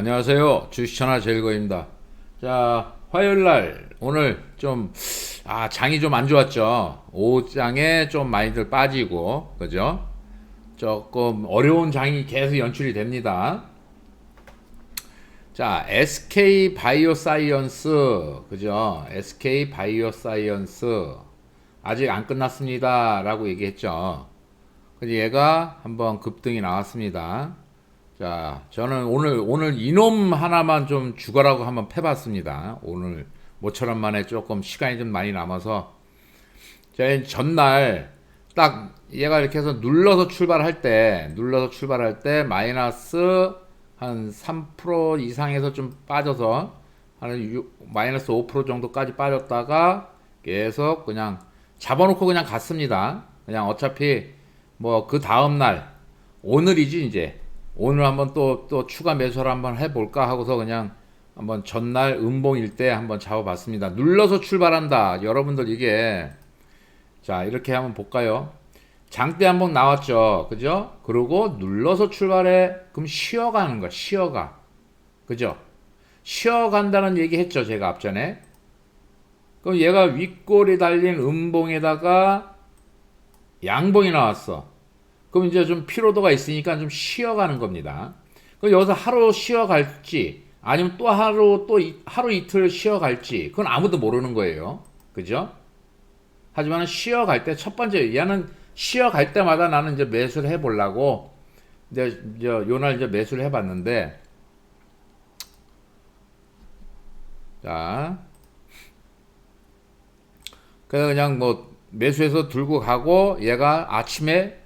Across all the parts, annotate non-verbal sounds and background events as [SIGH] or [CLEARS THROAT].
안녕하세요. 주식천하 제일거입니다. 자, 화요일 날 오늘 좀 아, 장이 좀 안 좋았죠. 오장에 좀 많이들 빠지고 그죠? 조금 어려운 장이 계속 연출이 됩니다. 자, SK 바이오사이언스 그죠? SK 바이오사이언스 아직 안 끝났습니다라고 얘기했죠. 그래서 얘가 한번 급등이 나왔습니다. 자, 저는 오늘 오늘 이놈 하나만 좀 죽어라고 한번 패봤습니다. 오늘 모처럼 만에 조금 시간이 좀 많이 남아서 제가 전날 딱 얘가 이렇게 해서 눌러서 출발할 때 눌러서 출발할 때 마이너스 한 3% 이상에서 좀 빠져서 한 6, 마이너스 5% 정도까지 빠졌다가 계속 그냥 잡아놓고 그냥 갔습니다. 그냥 어차피 뭐 그 다음 날 오늘이지 이제 오늘 한번 또, 또 추가 매수를 한번 해볼까 하고서 그냥 한번 전날 음봉일 때 한번 잡아봤습니다. 눌러서 출발한다. 여러분들 이게 자 이렇게 한번 볼까요? 장대 한번 나왔죠. 그죠? 그리고 눌러서 출발해. 그럼 쉬어가는 거야. 쉬어가. 그죠? 쉬어간다는 얘기 했죠. 제가 앞전에. 그럼 얘가 윗골이 달린 음봉에다가 양봉이 나왔어. 그럼 이제 좀 피로도가 있으니까 좀 쉬어가는 겁니다. 그럼 여기서 하루 쉬어갈지 아니면 또 하루 또 이- 하루 이틀 쉬어갈지 그건 아무도 모르는 거예요. 그죠? 하지만 쉬어갈 때 첫 번째 얘는 쉬어갈 때마다 나는 이제 매수를 해보려고 이제 요날 이제 매수를 해봤는데 자 그냥 뭐 매수해서 들고 가고 얘가 아침에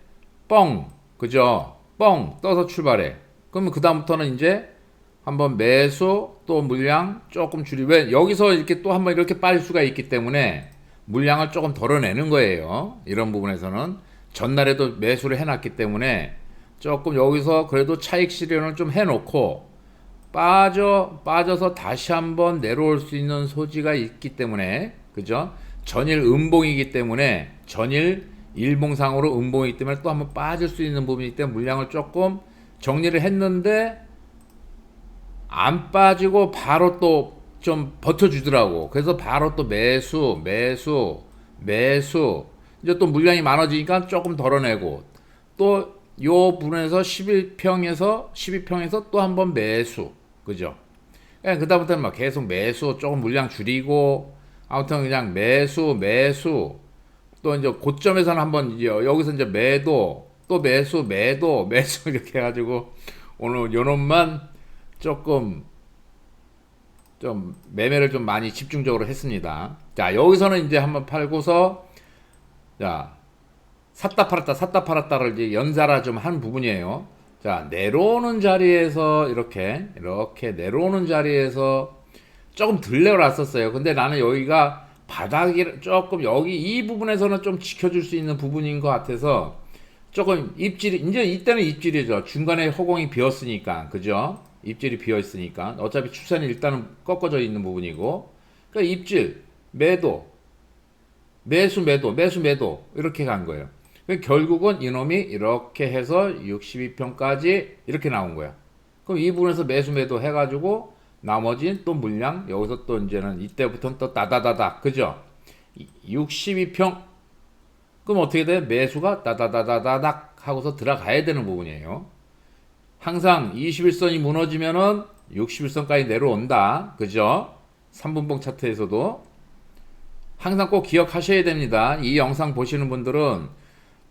뻥. 그죠? 뻥. 떠서 출발해. 그러면 그 다음부터는 이제 한번 매수 또 물량 조금 줄이 왜 여기서 이렇게 또 한번 이렇게 빠질 수가 있기 때문에 물량을 조금 덜어내는 거예요. 이런 부분에서는. 전날에도 매수를 해놨기 때문에 조금 여기서 그래도 차익 실현을 좀 해놓고 빠져 빠져서 다시 한번 내려올 수 있는 소지가 있기 때문에 그죠? 전일 음봉이기 때문에 전일 일봉상으로 음봉이기 때문에 또 한번 빠질 수 있는 부분이기 때문에 물량을 조금 정리를 했는데 안 빠지고 바로 또 좀 버텨주더라고. 그래서 바로 또 매수, 매수, 매수. 이제 또 물량이 많아지니까 조금 덜어내고 또요 부분에서 11평에서 12평에서 또 한번 매수. 그죠? 그 다음부터는 막 계속 매수, 조금 물량 줄이고 아무튼 그냥 매수, 매수. 또 이제 고점에서는 한번 이제 여기서 이제 매도, 또 매수, 매도, [LAUGHS] 매수 이렇게 해가지고 오늘 요놈만 조금 좀 매매를 좀 많이 집중적으로 했습니다. 자 여기서는 이제 한번 팔고서 자 샀다 팔았다 샀다 팔았다를 이제 연달아 좀 한 부분이에요. 자 내려오는 자리에서 이렇게 이렇게 내려오는 자리에서 조금 덜 내려놨었어요. 근데 나는 여기가 바닥이 조금 여기 이 부분에서는 좀 지켜줄 수 있는 부분인 것 같아서 조금 입질이 이제 이때는 입질이죠. 중간에 허공이 비었으니까 그죠? 입질이 비어 있으니까 어차피 추산이 일단은 꺾어져 있는 부분이고 그러니까 입질 매도 매수 매도 매수 매도 이렇게 간 거예요. 그러니까 결국은 이놈이 이렇게 해서 62평까지 이렇게 나온 거야. 그럼 이 부분에서 매수 매도 해가지고 나머지는 또 물량 여기서 또 이제는 이때부터는 또 따다다다 그죠? 62평 그럼 어떻게 돼? 매수가 따다다다닥 하고서 들어가야 되는 부분이에요. 항상 21선이 무너지면은 61선까지 내려온다. 그죠? 3분봉 차트에서도 항상 꼭 기억하셔야 됩니다. 이 영상 보시는 분들은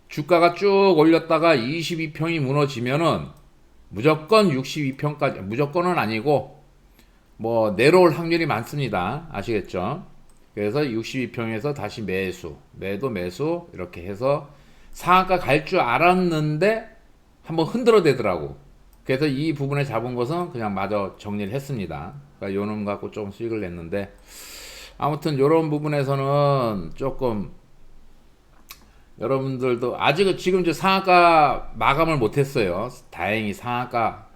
주가가 쭉 올렸다가 22평이 무너지면은 무조건 62평까지 무조건은 아니고 뭐 내려올 확률이 많습니다. 아시겠죠? 그래서 62평에서 다시 매수, 매도 매수 이렇게 해서 상한가 갈 줄 알았는데 한번 흔들어 대더라고. 그래서 이 부분에 잡은 것은 그냥 마저 정리를 했습니다. 그러니까 요놈 갖고 조금 수익을 냈는데 아무튼 요런 부분에서는 조금 여러분들도 아직은 지금 이제 상한가 마감을 못 했어요. 다행히 상한가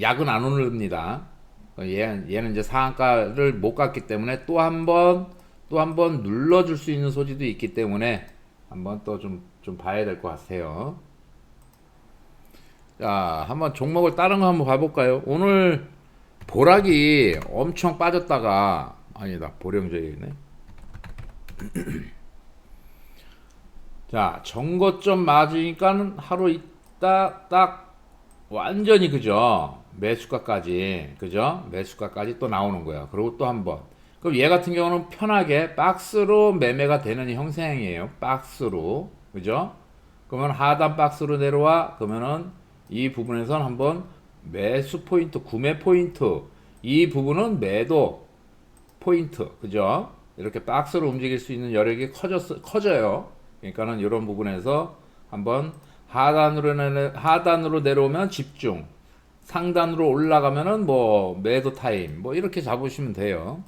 약은 안 오릅니다. 얘는, 얘는 이제 상한가를 못 갔기 때문에 또 한 번, 또 한 번 눌러줄 수 있는 소지도 있기 때문에 한번 또 좀, 좀 봐야 될 것 같아요. 자, 한번 종목을 다른 거 한번 봐볼까요? 오늘 보락이 엄청 빠졌다가 아니다 보령저이네. [CLEARS THROAT] 자 정거점 맞으니까 하루 있다 딱 완전히 그죠 매수가까지 그죠 매수가까지 또 나오는 거야. 그리고 또 한 번. 그럼 얘 같은 경우는 편하게 박스로 매매가 되는 형상이에요. 박스로 그죠? 그러면 하단 박스로 내려와 그러면은 이 부분에선 한번 매수 포인트, 구매 포인트 이 부분은 매도 포인트 그죠? 이렇게 박스로 움직일 수 있는 여력이 커졌, 커져요. 그러니까는 이런 부분에서 한번 하단으로 내 하단으로 내려오면 집중, 상단으로 올라가면은 뭐 매도 타임 뭐 이렇게 잡으시면 돼요.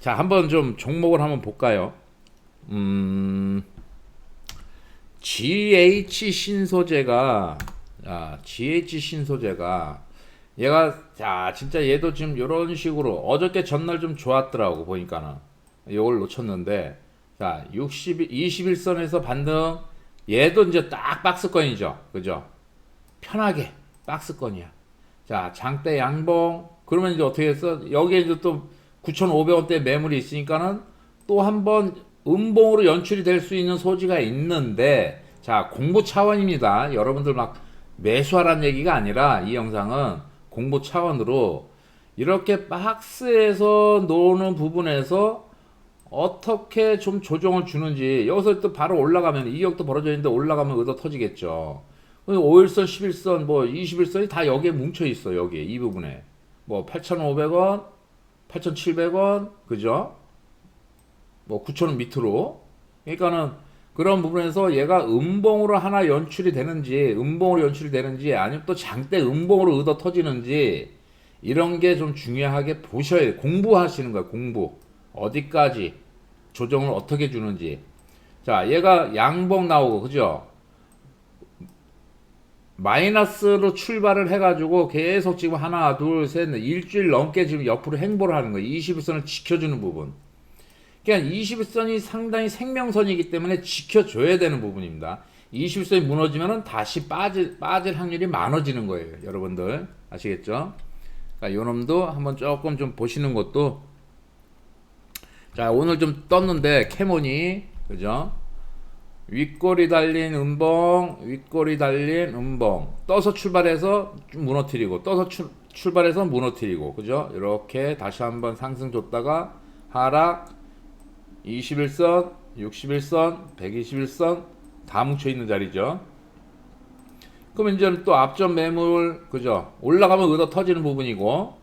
자, 한번 좀 종목을 한번 볼까요? 음, GH 신소재가 아, GH 신소재가 얘가 자 진짜 얘도 지금 이런 식으로 어저께 전날 좀 좋았더라고 보니까는 이걸 놓쳤는데 자 60, 21선에서 반등 얘도 이제 딱 박스권이죠 그죠 편하게 박스권이야. 자 장대 양봉. 그러면 이제 어떻게 했어? 여기에 이제 또 9,500원대 매물이 있으니까는 또 한 번 음봉으로 연출이 될 수 있는 소지가 있는데 자 공부 차원입니다. 여러분들 막 매수하라는 얘기가 아니라 이 영상은 공부 차원으로 이렇게 박스에서 노는 부분에서 어떻게 좀 조정을 주는지 여기서 또 바로 올라가면 이격도 벌어져 있는데 올라가면 의도 터지겠죠 5일선 11선 뭐 21선이 다 여기에 뭉쳐 있어 여기에 이 부분에 뭐 8,500원 8,700원 그죠 뭐 9,000원 밑으로 그러니까는 그런 부분에서 얘가 음봉으로 하나 연출이 되는지 음봉으로 연출이 되는지 아니면 또 장대 음봉으로 얻어 터지는지 이런 게 좀 중요하게 보셔야 돼요. 공부하시는 거예요. 공부. 어디까지 조정을 어떻게 주는지. 자, 얘가 양봉 나오고 그죠? 마이너스로 출발을 해가지고 계속 지금 하나, 둘, 셋, 넷, 일주일 넘게 지금 옆으로 행보를 하는 거예요. 21선을 지켜주는 부분. 그러니까 21선이 상당히 생명선이기 때문에 지켜줘야 되는 부분입니다. 21선이 무너지면 다시 빠질, 빠질 확률이 많아지는 거예요. 여러분들. 아시겠죠? 그러니까 요 놈도 한번 조금 좀 보시는 것도 자, 오늘 좀 떴는데, 캐몬이, 그죠? 윗꼬리 달린 음봉, 윗꼬리 달린 음봉. 떠서 출발해서 좀 무너뜨리고, 떠서 출, 출발해서 무너뜨리고, 그죠? 이렇게 다시 한번 상승 줬다가 하락, 21선, 61선, 121선 다 뭉쳐 있는 자리죠. 그러면 이제 또 앞전 매물 그죠? 올라가면 얻어 터지는 부분이고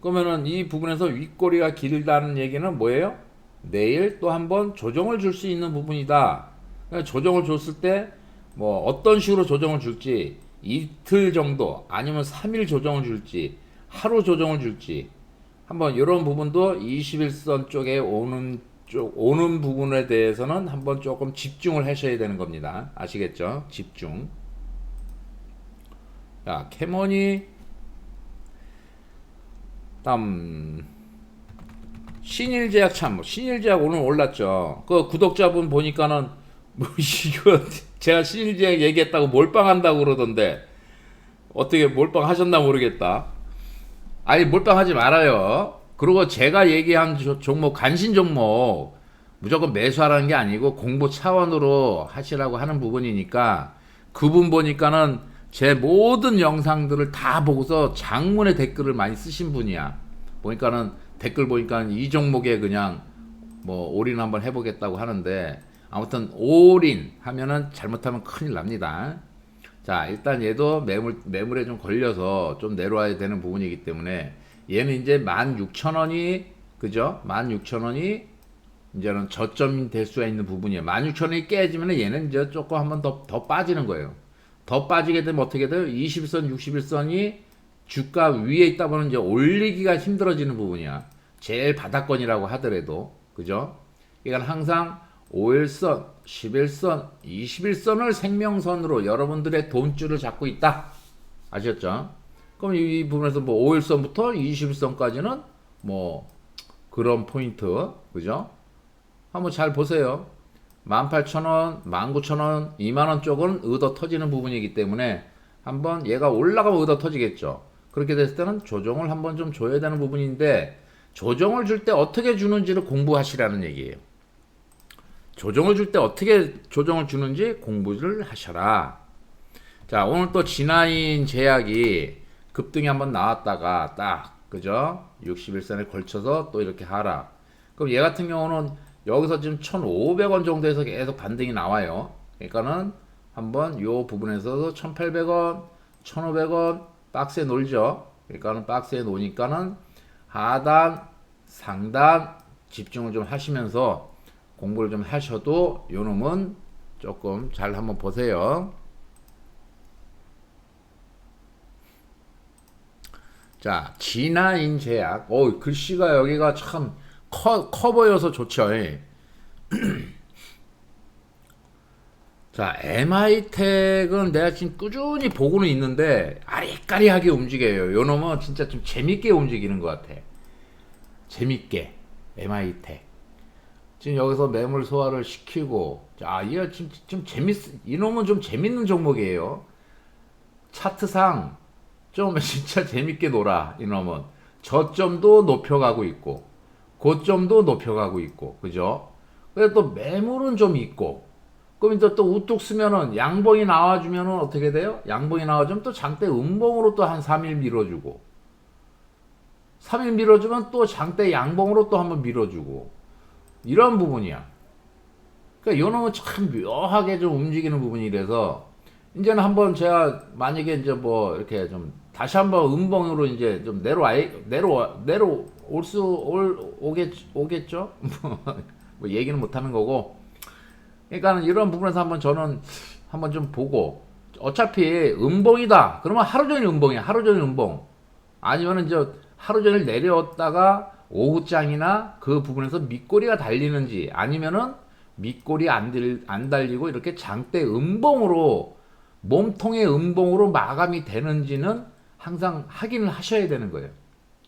그러면은 이 부분에서 윗꼬리가 길다는 얘기는 뭐예요? 내일 또 한번 조정을 줄 수 있는 부분이다. 그러니까 조정을 줬을 때 뭐 어떤 식으로 조정을 줄지 이틀 정도 아니면 3일 조정을 줄지 하루 조정을 줄지 한번 이런 부분도 21선 쪽에 오는 쪽 오는 부분에 대해서는 한번 조금 집중을 하셔야 되는 겁니다. 아시겠죠? 집중. 자, 캐머니 다음 신일제약 참 신일제약 오늘 올랐죠. 그 구독자분 보니까는 뭐 이거 제가 신일제약 얘기했다고 몰빵한다고 그러던데 어떻게 몰빵하셨나 모르겠다. 아니 몰빵하지 말아요. 그리고 제가 얘기한 조- 종목 간신 종목 무조건 매수하라는 게 아니고 공부 차원으로 하시라고 하는 부분이니까 그분 보니까는 제 모든 영상들을 다 보고서 장문의 댓글을 많이 쓰신 분이야. 보니까는 댓글 보니까 이 종목에 그냥 뭐 올인 한번 해보겠다고 하는데 아무튼 올인 하면은 잘못하면 큰일 납니다. 자 일단 얘도 매물 매물에 좀 걸려서 좀 내려와야 되는 부분이기 때문에 얘는 이제 16,000원이 그죠? 16,000원이 이제는 저점이 될 수가 있는 부분이에요. 16,000원이 깨지면 얘는 이제 조금 한번 더, 더 빠지는 거예요. 더 빠지게 되면 어떻게 돼요? 21선, 61선이 주가 위에 있다 보면 이제 올리기가 힘들어지는 부분이야. 제일 바닥권이라고 하더라도. 그죠? 그러니까 항상 5일선, 11선, 21선을 생명선으로 여러분들의 돈줄을 잡고 있다. 아셨죠? 그럼 이 부분에서 뭐 5일선부터 21선까지는 뭐 그런 포인트, 그죠? 한번 잘 보세요. 18,000원, 19,000원, 2만원 쪽은 얻어 터지는 부분이기 때문에 한번 얘가 올라가면 얻어 터지겠죠. 그렇게 됐을 때는 조정을 한번 좀 줘야 되는 부분인데 조정을 줄 때 어떻게 주는지를 공부하시라는 얘기예요. 조정을 줄 때 어떻게 조정을 주는지 공부를 하셔라. 자, 오늘 또 진화인 제약이 급등이 한번 나왔다가 딱, 그죠? 61선에 걸쳐서 또 이렇게 하락. 그럼 얘 같은 경우는 여기서 지금 1,500원 정도에서 계속 반등이 나와요. 그러니까는 한번 요 부분에서도 1,800원, 1,500원 박스에 놀죠. 그러니까는 박스에 놓으니까는 하단, 상단 집중을 좀 하시면서 공부를 좀 하셔도 요 놈은 조금 잘 한번 보세요. 자, 진화인 제약. 어, 글씨가 여기가 참 커, 커 보여서 좋죠. 예. [CLEARS THROAT] 자, MI텍은 내가 지금 꾸준히 보고는 있는데 아리까리하게 움직여요. 요 놈은 진짜 좀 재밌게 움직이는 것 같아. 재밌게. MI텍. 지금 여기서 매물 소화를 시키고 자, 얘가 지금 좀 재밌 이 놈은 좀 재밌는 종목이에요. 차트상 좀 [LAUGHS] 진짜 재밌게 놀아. 이 놈은 저점도 높여가고 있고 고점도 높여가고 있고 그죠? 근데 또 매물은 좀 있고 그럼 이제 또 우뚝 쓰면은 양봉이 나와주면은 어떻게 돼요? 양봉이 나와주면 또 장대 음봉으로 또 한 3일 밀어주고 3일 밀어주면 또 장대 양봉으로 또 한번 밀어주고 이런 부분이야. 그러니까 요 놈은 참 묘하게 좀 움직이는 부분이라서 이제는 한번 제가 만약에 이제 뭐 이렇게 좀 다시 한번 음봉으로 이제 좀 내려와 내려 내려올 수 올, 오겠 오겠죠? [LAUGHS] 뭐 얘기는 못 하는 거고. 그러니까는 이런 부분에서 한번 저는 한번 좀 보고 어차피 음봉이다. 그러면 하루 종일 음봉이야. 하루 종일 음봉. 아니면은 이제 하루 종일 내려왔다가 오후장이나 그 부분에서 밑꼬리가 달리는지 아니면은 밑꼬리 안, 들, 안 달리고 이렇게 장대 음봉으로 몸통의 음봉으로 마감이 되는지는 항상 확인을 하셔야 되는 거예요.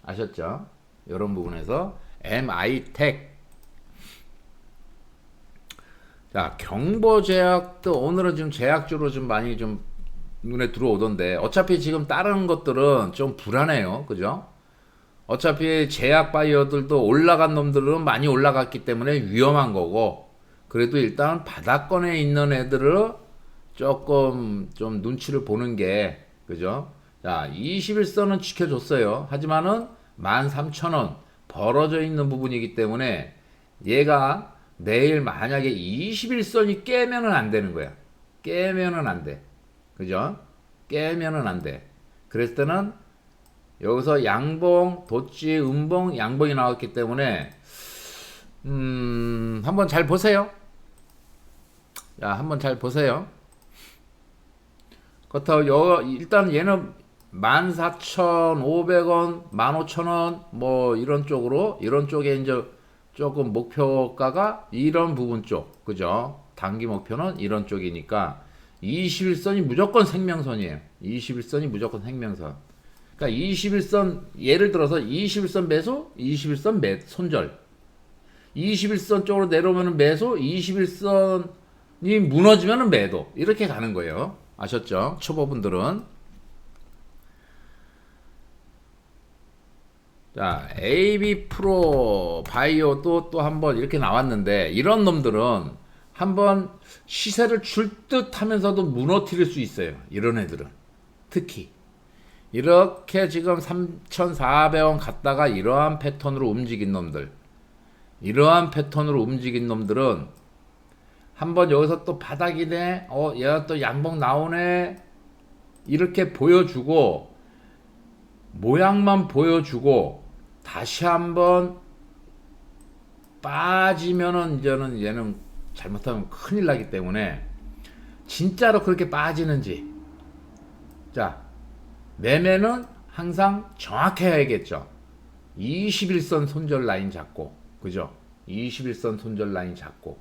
아셨죠? 이런 부분에서 MI텍 자 경보 제약도 오늘은 지금 제약주로 좀 많이 좀 눈에 들어오던데 어차피 지금 다른 것들은 좀 불안해요. 그죠? 어차피 제약 바이어들도 올라간 놈들은 많이 올라갔기 때문에 위험한 거고 그래도 일단 바닥권에 있는 애들을 조금 좀 눈치를 보는 게 그죠? 자, 21선은 지켜줬어요. 하지만은 13,000원 벌어져 있는 부분이기 때문에 얘가 내일 만약에 21선이 깨면은 안 되는 거야. 깨면은 안 돼. 그죠? 깨면은 안 돼. 그랬을 때는 여기서 양봉, 도치, 음봉, 양봉이 나왔기 때문에 음, 한번 잘 보세요. 자, 한번 잘 보세요. 그렇다고 여, 일단 얘는 14,500원, 15,000원 뭐 이런 쪽으로 이런 쪽에 이제 조금 목표가가 이런 부분 쪽. 그죠? 단기 목표는 이런 쪽이니까 21선이 무조건 생명선이에요. 21선이 무조건 생명선. 그러니까 21선 예를 들어서 21선 매수, 21선 매 손절. 21선 쪽으로 내려오면 매수, 21선이 무너지면 매도. 이렇게 가는 거예요. 아셨죠? 초보분들은. 자, AB 프로 바이오도 또 한번 이렇게 나왔는데 이런 놈들은 한번 시세를 줄 듯 하면서도 무너뜨릴 수 있어요. 이런 애들은. 특히. 이렇게 지금 3,400원 갔다가 이러한 패턴으로 움직인 놈들. 이러한 패턴으로 움직인 놈들은 한번 여기서 또 바닥이네. 어, 얘가 또 양봉 나오네. 이렇게 보여주고 모양만 보여주고 다시 한번 빠지면은 이제는 얘는 잘못하면 큰일 나기 때문에 진짜로 그렇게 빠지는지 자 매매는 항상 정확해야겠죠. 21선 손절 라인 잡고 그죠? 21선 손절 라인 잡고.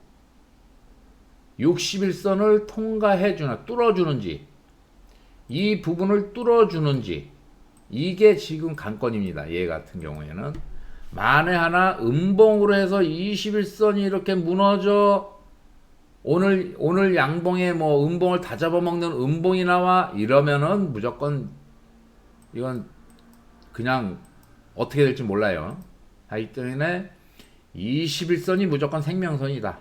61선을 통과해 주나 뚫어 주는지 이 부분을 뚫어 주는지 이게 지금 관건입니다. 얘 같은 경우에는. 만에 하나 음봉으로 해서 21선이 이렇게 무너져 오늘 오늘 양봉에 뭐 음봉을 다 잡아먹는 음봉이 나와 이러면은 무조건 이건 그냥 어떻게 될지 몰라요. 하기 때문에 21선이 무조건 생명선이다.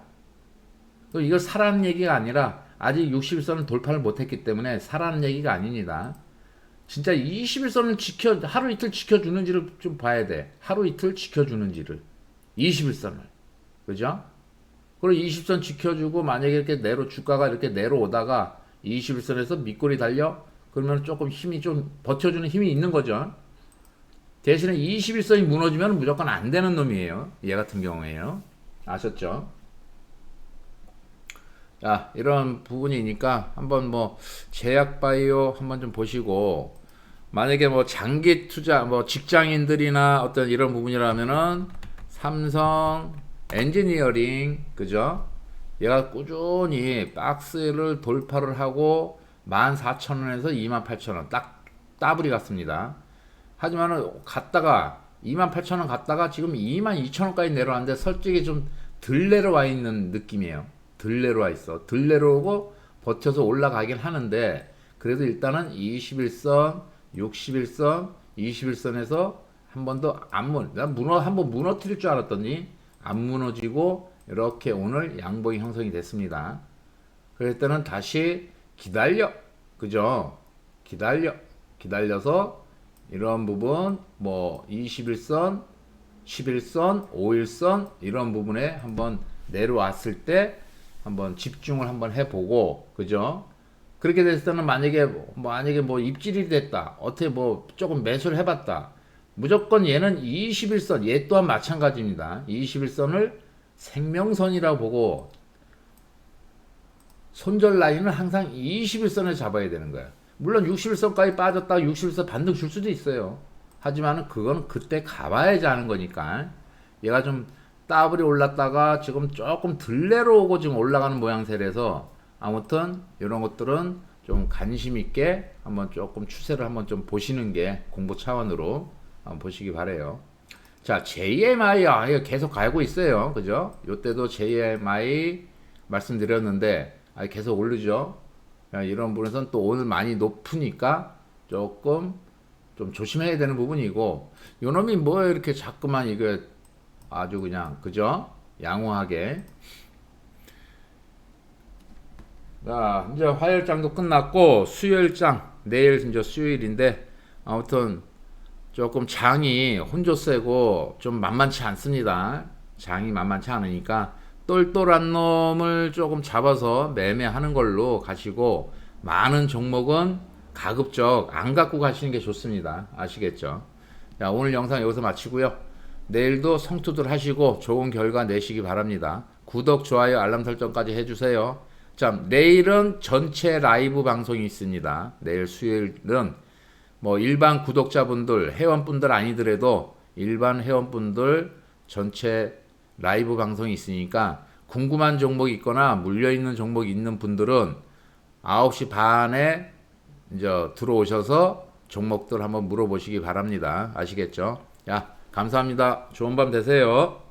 또 이걸 사라는 얘기가 아니라 아직 61선을 돌파를 못했기 때문에 사라는 얘기가 아닙니다. 진짜 21선을 지켜 하루 이틀 지켜주는지를 좀 봐야 돼. 하루 이틀 지켜주는지를 21선을 그죠? 그리고 20선 지켜주고 만약에 이렇게 내려 주가가 이렇게 내려오다가 21선에서 밑골이 달려 그러면 조금 힘이 좀 버텨주는 힘이 있는 거죠. 대신에 21선이 무너지면 무조건 안 되는 놈이에요. 얘 같은 경우에요. 아셨죠? 자, 이런 부분이니까 한번 뭐 제약 바이오 한번 좀 보시고 만약에 뭐 장기 투자 뭐 직장인들이나 어떤 이런 부분이라면은 삼성 엔지니어링 그죠? 얘가 꾸준히 박스를 돌파를 하고 14,000원에서 28,000원 딱 따블이 갔습니다. 하지만은 갔다가 28,000원 갔다가 지금 22,000원까지 내려왔는데 솔직히 좀 덜 내려와 있는 느낌이에요. 덜 내려와 있어. 덜 내려오고 버텨서 올라가긴 하는데 그래도 일단은 21선, 61선, 21선에서 한 번도 안 무, 난 무너 한 번 무너뜨릴 줄 알았더니 안 무너지고 이렇게 오늘 양봉이 형성이 됐습니다. 때는 다시 기다려, 그죠? 기다려, 기다려서 이런 부분 뭐 21선, 11선, 5일선 이런 부분에 한번 내려왔을 때 한번 집중을 한번 해보고 그죠? 그렇게 됐을 때는 만약에 뭐- 만약에 뭐 입질이 됐다 어떻게 뭐 조금 매수를 해봤다 무조건 얘는 21선 얘 또한 마찬가지입니다 21선을 생명선이라고 보고 손절 라인은 항상 21선을 잡아야 되는 거야 물론 61선까지 빠졌다 61선 반등 줄 수도 있어요 하지만은 그거는 그때 가봐야지 하는 거니까 얘가 좀 따블이 올랐다가 지금 조금 덜 내려오고 지금 올라가는 모양새라서 아무튼 이런 것들은 좀 관심 있게 한번 조금 추세를 한번 좀 보시는 게 공부 차원으로 한번 보시기 바래요. 자, JMI 아, 계속 가고 있어요. 그죠? 요때도 JMI 말씀드렸는데 아, 계속 오르죠. 야, 이런 부분에서는 또 오늘 많이 높으니까 조금 좀 조심해야 되는 부분이고 요놈이 뭐 이렇게 자꾸만 이거 아주 그냥 그죠? 양호하게 자 이제 화요일장도 끝났고 수요일장 내일 이제 수요일인데 아무튼 조금 장이 혼조 세고 좀 만만치 않습니다. 장이 만만치 않으니까 똘똘한 놈을 조금 잡아서 매매하는 걸로 가시고 많은 종목은 가급적 안 갖고 가시는 게 좋습니다. 아시겠죠? 자, 오늘 영상 여기서 마치고요. 내일도 성투들 하시고 좋은 결과 내시기 바랍니다. 구독, 좋아요, 알람 설정까지 해주세요. 자, 내일은 전체 라이브 방송이 있습니다. 내일 수요일은 뭐 일반 구독자분들, 회원분들 아니더라도 일반 회원분들 전체 라이브 방송이 있으니까 궁금한 종목이 있거나 물려있는 종목이 있는 분들은 9시 반에 이제 들어오셔서 종목들 한번 물어보시기 바랍니다. 아시겠죠? 야, 감사합니다. 좋은 밤 되세요.